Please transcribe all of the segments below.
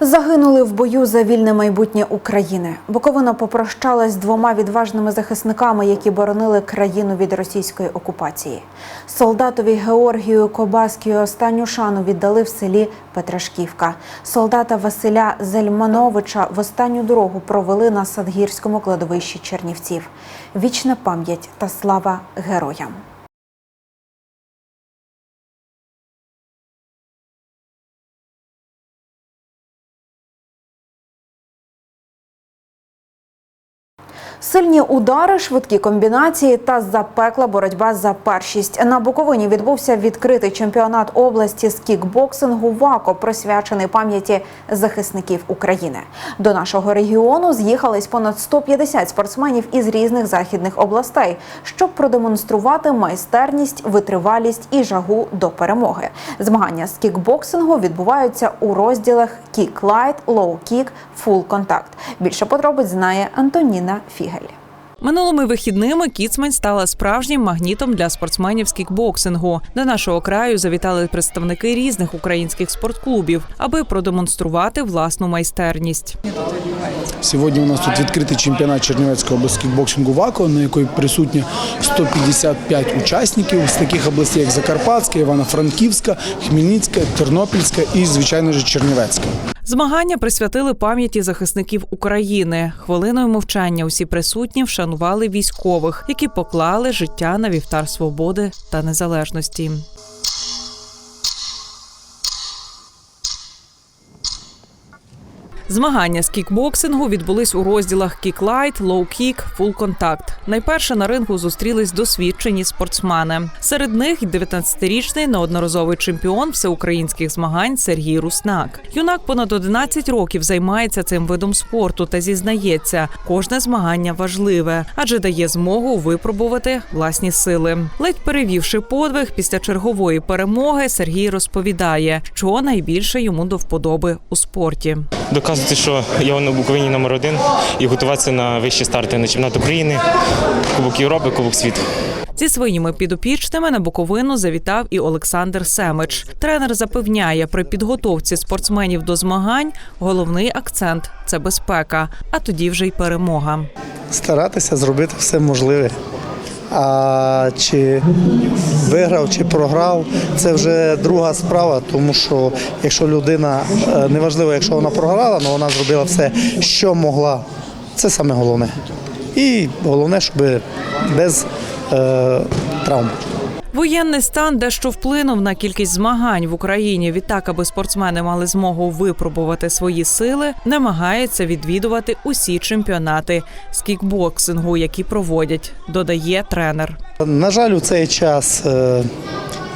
Загинули в бою за вільне майбутнє України. Буковина попрощалась двома відважними захисниками, які боронили країну від російської окупації. Солдатові Георгію Кобаскію останню шану віддали в селі Петрашківка. Солдата Василя Зельмановича в останню дорогу провели на Садгірському кладовищі Чернівців. Вічна пам'ять та слава героям. Сильні удари, швидкі комбінації та запекла боротьба за першість. На Буковині відбувся відкритий чемпіонат області з кікбоксингу ВАКО, присвячений пам'яті захисників України. До нашого регіону з'їхались понад 150 спортсменів із різних західних областей, щоб продемонструвати майстерність, витривалість і жагу до перемоги. Змагання з кікбоксингу відбуваються у розділах кік-лайт, лоу-кік, фул-контакт. Більше подробиць знає Антоніна Фігель. Минулими вихідними Кіцмань стала справжнім магнітом для спортсменів з кікбоксингу. До нашого краю завітали представники різних українських спортклубів, аби продемонструвати власну майстерність. Сьогодні у нас тут відкритий чемпіонат Чернівецької області кікбоксингу ВАКО, на якій присутні 155 учасників з таких областей, як Закарпатська, Івано-Франківська, Хмельницька, Тернопільська і, звичайно ж, Чернівецька. Змагання присвятили пам'яті захисників України. Хвилиною мовчання усі присутні вшанували військових, які поклали життя на вівтар свободи та незалежності. Змагання з кікбоксингу відбулись у розділах кіклайт, лоу-кік, фул-контакт. Найперше на рингу зустрілись досвідчені спортсмени. Серед них 19-річний неодноразовий чемпіон всеукраїнських змагань Сергій Руснак. Юнак понад 11 років займається цим видом спорту та зізнається, кожне змагання важливе, адже дає змогу випробувати власні сили. Ледь перевівши подвиг після чергової перемоги, Сергій розповідає, чого найбільше йому до вподоби у спорті. Доказувати, що я на Буковині номер один і готуватися на вищі старти на чемпіонат України, Кубок Європи, Кубок світу. Зі своїми підопічними на Буковину завітав і Олександр Семич. Тренер запевняє, при підготовці спортсменів до змагань головний акцент це безпека, а тоді вже й перемога. старатися зробити все можливе. А чи виграв, чи програв, це вже друга справа, тому що якщо людина, е, неважливо, якщо вона програла, але вона зробила все, що могла, це саме головне. І головне, щоб без е, травм. Воєнний стан дещо вплинув на кількість змагань в Україні. Відтак, аби спортсмени мали змогу випробувати свої сили, намагається відвідувати усі чемпіонати з кікбоксингу, які проводять, додає тренер. На жаль, у цей час е,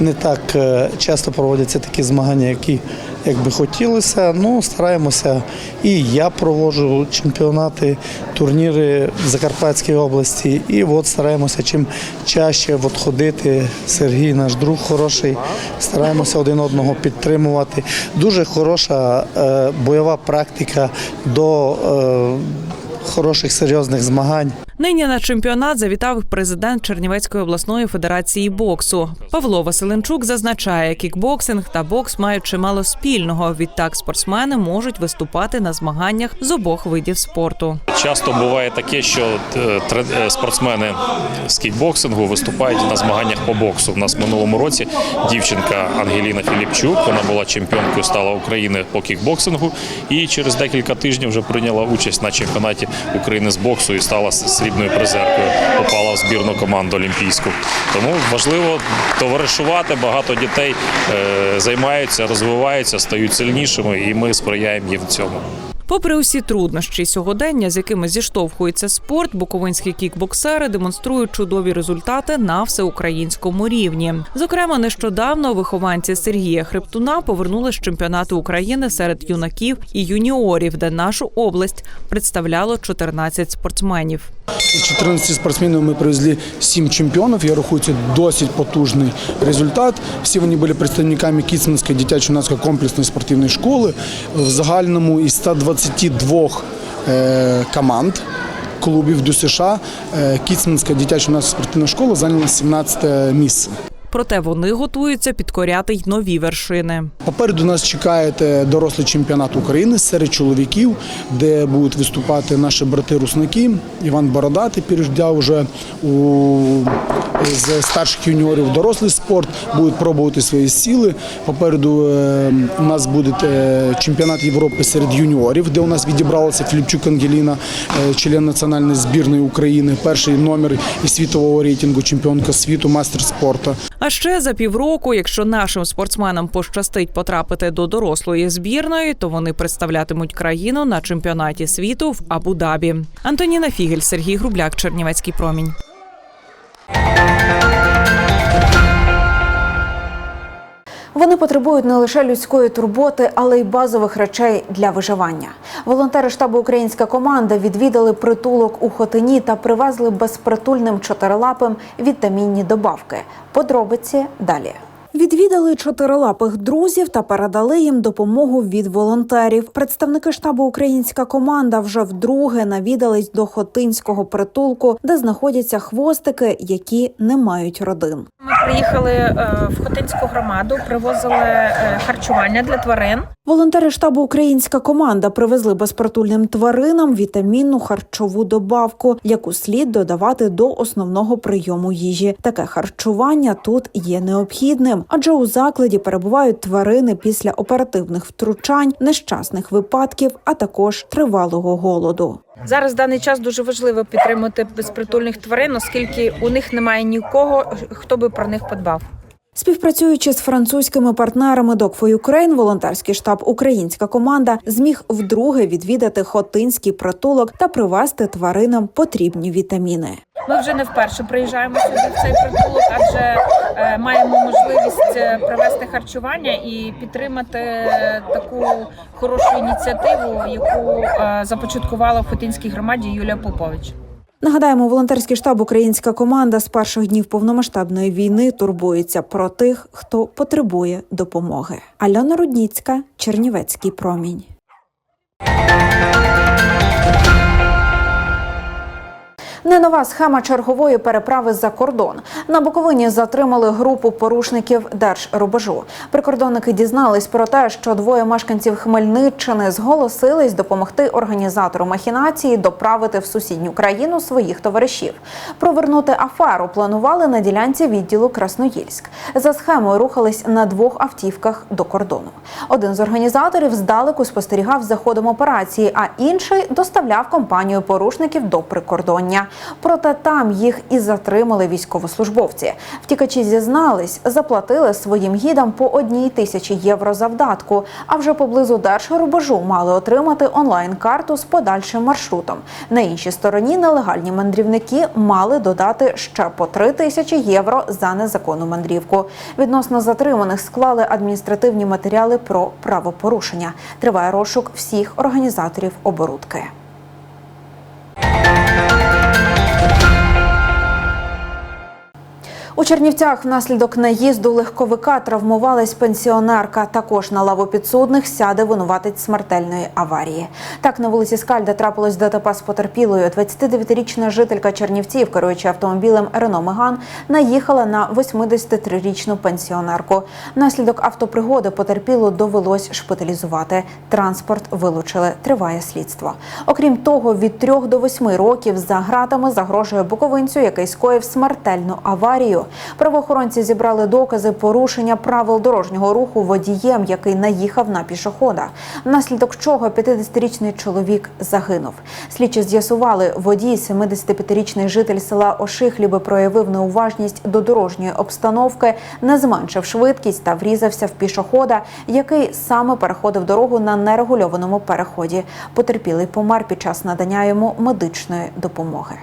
не так е, часто проводяться такі змагання, які як би хотілося. Ну, стараємося. І я проводжу чемпіонати, турніри в Закарпатській області. І от стараємося чим чаще от ходити. Сергій, наш друг хороший, стараємося один одного підтримувати. Дуже хороша е, бойова практика до е, хороших серйозних змагань. Нині на чемпіонат завітав президент Чернівецької обласної федерації боксу. Павло Василенчук зазначає, кікбоксинг та бокс мають чимало спільного. Відтак спортсмени можуть виступати на змаганнях з обох видів спорту. Часто буває таке, що е, е, спортсмени з кікбоксингу виступають на змаганнях по боксу. У нас в минулому році дівчинка Ангеліна Філіпчук, вона була чемпіонкою стала України по кікбоксингу і через декілька тижнів вже прийняла участь на чемпіонаті України з боксу і стала срібною призеркою. Попала в збірну команду олімпійську. Тому важливо товаришувати. Багато дітей е, займаються, розвиваються, стають сильнішими, і ми сприяємо їм в цьому. Попри усі труднощі сьогодення, з якими зіштовхується спорт, буковинські кікбоксери демонструють чудові результати на всеукраїнському рівні. Зокрема, нещодавно вихованці Сергія Хребтуна повернули з чемпіонату України серед юнаків і юніорів, де нашу область представляло 14 спортсменів. З 14 спортсменів ми привезли 7 чемпіонів. Я рахую, це досить потужний результат. Всі вони були представниками Кіцманської дитячо-юнацької комплексної спортивної школи. В загальному із 120 22 е, команд клубів до США Кіцманська дитяча наша спортивна школа зайняла 17 місце. Проте вони готуються підкоряти й нові вершини. Попереду нас чекає дорослий чемпіонат України серед чоловіків, де будуть виступати наші брати-русники. Іван Бородатий перейшов вже у з старших юніорів дорослий спорт, будуть пробувати свої сили. Попереду е, у нас буде е, чемпіонат Європи серед юніорів, де у нас відібралася Філіпчук Ангеліна, е, член національної збірної України, перший номер із світового рейтингу, чемпіонка світу, мастер спорту. А ще за півроку, якщо нашим спортсменам пощастить потрапити до дорослої збірної, то вони представлятимуть країну на чемпіонаті світу в Абу-Дабі. Антоніна Фігель, Сергій Грубляк, Чернівецький промінь. Вони потребують не лише людської турботи, але й базових речей для виживання. Волонтери штабу Українська команда відвідали притулок у Хотині та привезли безпритульним чотирилапим вітамінні добавки. Подробиці далі. Відвідали чотирилапих друзів та передали їм допомогу від волонтерів. Представники штабу Українська команда вже вдруге навідались до Хотинського притулку, де знаходяться хвостики, які не мають родин. Ми приїхали е, в Хотинську громаду, привозили е, харчування для тварин. Волонтери штабу Українська команда привезли безпритульним тваринам вітамінну харчову добавку, яку слід додавати до основного прийому їжі. Таке харчування тут є необхідним, адже у закладі перебувають тварини після оперативних втручань, нещасних випадків, а також тривалого голоду. Зараз в даний час дуже важливо підтримати безпритульних тварин, оскільки у них немає нікого, хто би про них подбав. Співпрацюючи з французькими партнерами Dog for Ukraine, волонтерський штаб Українська команда зміг вдруге відвідати хотинський притулок та привезти тваринам потрібні вітаміни. Ми вже не вперше приїжджаємо сюди в цей притулок, адже е, маємо можливість е, привезти харчування і підтримати е, таку хорошу ініціативу, яку започаткувала в Хотинській громаді Юлія Попович. Нагадаємо, волонтерський штаб Українська команда з перших днів повномасштабної війни турбується про тих, хто потребує допомоги. Альона Рудніцька, Чернівецький промінь. Не нова схема чергової переправи за кордон. На Буковині затримали групу порушників держрубежу. Прикордонники дізнались про те, що двоє мешканців Хмельниччини зголосились допомогти організатору махінації доправити в сусідню країну своїх товаришів. Провернути аферу планували на ділянці відділу Красноїльськ. За схемою рухались на двох автівках до кордону. Один з організаторів здалеку спостерігав за ходом операції, а інший доставляв компанію порушників до прикордоння. Проте там їх і затримали військовослужбовці. Втікачі зізнались, заплатили своїм гідам по одній тисячі євро за вдатку. А вже поблизу держрубежу мали отримати онлайн-карту з подальшим маршрутом. На іншій стороні нелегальні мандрівники мали додати ще по три тисячі євро за незаконну мандрівку. Відносно затриманих склали адміністративні матеріали про правопорушення. Триває розшук всіх організаторів оборудки. У Чернівцях внаслідок наїзду легковика травмувалась пенсіонерка. Також на лаву підсудних сяде винуватець смертельної аварії. Так на вулиці Скальда трапилось ДТП з потерпілою. 29-річна жителька Чернівців, керуючи автомобілем Рено Меган, наїхала на 83-річну пенсіонерку. Внаслідок автопригоди потерпілу довелось шпиталізувати. Транспорт вилучили. Триває слідство. Окрім того, від 3 до 8 років за гратами загрожує буковинцю, який скоїв смертельну аварію. Правоохоронці зібрали докази порушення правил дорожнього руху водієм, який наїхав на пішохода. Внаслідок чого 50-річний чоловік загинув. Слідчі з'ясували, водій, 75-річний житель села Ошихліби, проявив неуважність до дорожньої обстановки, не зменшив швидкість та врізався в пішохода, який саме переходив дорогу на нерегульованому переході. Потерпілий помер під час надання йому медичної допомоги.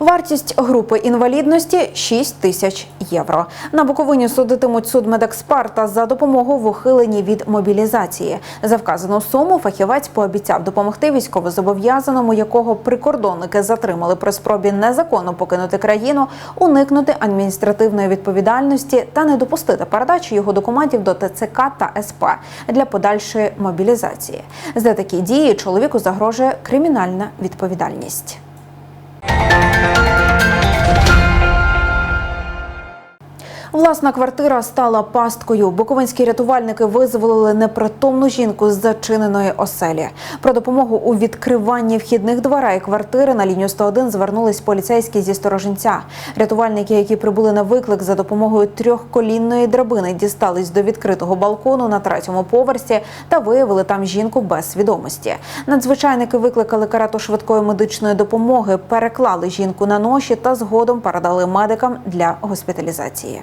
Вартість групи інвалідності 6 тисяч євро. На Буковині судитимуть судмедексперта за допомогу в ухиленні від мобілізації. За вказану суму фахівець пообіцяв допомогти військовозобов'язаному, якого прикордонники затримали при спробі незаконно покинути країну, уникнути адміністративної відповідальності та не допустити передачі його документів до ТЦК та СП для подальшої мобілізації. За такі дії чоловіку загрожує кримінальна відповідальність. thank you Власна квартира стала пасткою. Буковинські рятувальники визволили непритомну жінку з зачиненої оселі. Про допомогу у відкриванні вхідних дверей квартири на лінію 101 звернулись поліцейські зі сторожинця. Рятувальники, які прибули на виклик за допомогою трьохколінної драбини, дістались до відкритого балкону на третьому поверсі та виявили там жінку без свідомості. Надзвичайники викликали карету швидкої медичної допомоги, переклали жінку на ноші та згодом передали медикам для госпіталізації.